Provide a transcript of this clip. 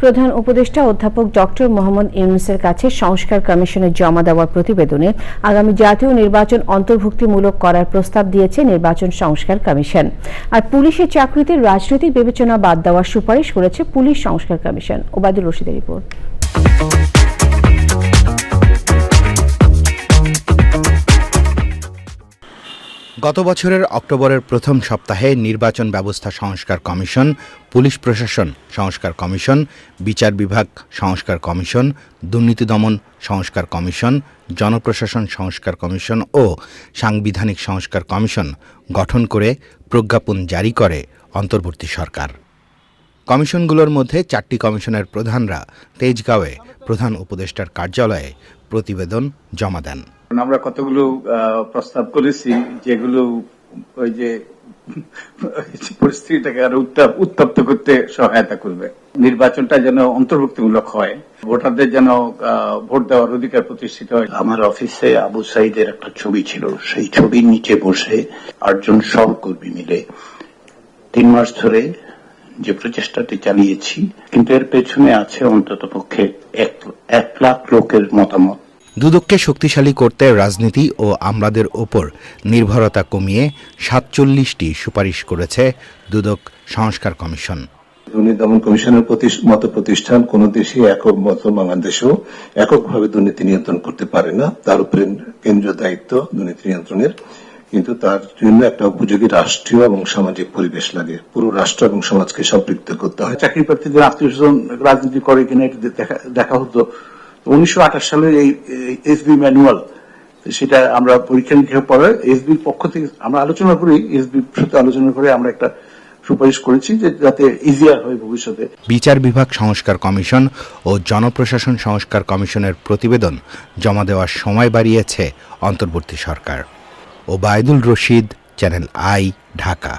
প্রধান উপদেষ্টা অধ্যাপক ডক্টর মোহাম্মদ ইউনুসের কাছে সংস্কার কমিশনের জমা দেওয়ার প্রতিবেদনে আগামী জাতীয় নির্বাচন অন্তর্ভুক্তিমূলক করার প্রস্তাব দিয়েছে নির্বাচন সংস্কার কমিশন। আর পুলিশের চাকরিতে রাজনৈতিক বিবেচনা বাদ দেওয়ার সুপারিশ করেছে পুলিশ সংস্কার কমিশন। ওবায়দুল রশিদের রিপোর্ট। গত বছরের অক্টোবরের প্রথম সপ্তাহে নির্বাচন ব্যবস্থা সংস্কার কমিশন, পুলিশ প্রশাসন সংস্কার কমিশন, বিচার বিভাগ সংস্কার কমিশন, দুর্নীতি দমন সংস্কার কমিশন, জনপ্রশাসন সংস্কার কমিশন ও সাংবিধানিক সংস্কার কমিশন গঠন করে প্রজ্ঞাপন জারি করে অন্তর্বর্তী সরকার। কমিশনগুলোর মধ্যে চারটি কমিশনের প্রধানরা তেজগাঁওয়ে প্রধান উপদেষ্টার কার্যালয়ে প্রতিবেদন জমা দেন। আমরা কতগুলো প্রস্তাব করেছি যেগুলো ওই যে পরিস্থিতিটাকে আরও উত্তাপ- উত্তপ্ত করতে সহায়তা করবে। নির্বাচনটা যেন অন্তর্ভুক্তিমূলক হয় ভোটারদের যেন আহ, ভোট দেওয়ার অধিকার প্রতিষ্ঠিত হয়। আমার অফিসে আবু সাইদের একটা ছবি ছিল সেই ছবির নিচে বসে আটজন সহকর্মী মিলে তিন মাস ধরে যে প্রচেষ্টাটি চালিয়েছি কিন্তু এর পেছনে আছে অন্তত পক্ষে এক লাখ লোকের মতামত। দুদককে শক্তিশালী করতে রাজনীতি ও আমলাদের ওপর নির্ভরতা কমিয়ে সাতচল্লিশটি সুপারিশ করেছে দুদক সংস্কার কমিশন। দুর্নীতি দমন কমিশনের প্রতি- মতো প্রতিষ্ঠান কোন দেশে একক মতো বাংলাদেশেও এককভাবে দুর্নীতি নিয়ন্ত্রণ করতে পারে না। তার উপরে কেন্দ্রীয় দায়িত্ব দুর্নীতি নিয়ন্ত্রণের। কিন্তু তার জন্য একটা উপযোগী রাষ্ট্রীয় এবং সামাজিক পরিবেশ লাগে। পুরো রাষ্ট্র এবং সমাজকে সম্পৃক্ত করতে হয়। চাকরি প্রার্থীদের আত্মীয় স্বজন রাজনীতি করে কিনা এটা দেখা- হতো। উনিশশো আঠাশ সালের এই এসবি ম্যানুয়াল সেটা আমরা পরীক্ষা নিরীক্ষার পরে এসবির পক্ষ থেকে আমরা আলোচনা করি এসবির সাথে আলোচনা করে আমরা একটা সুপারিশ করেছি যে যাতে ইজিয়ার হয় ভবিষ্যতে। বিচার বিভাগ সংস্কার কমিশন ও জনপ্রশাসন সংস্কার কমিশনের প্রতিবেদন জমা দেওয়ার সময় বাড়িয়েছে অন্তর্বর্তী সরকার। Obaidul Rashid channel I Dhaka.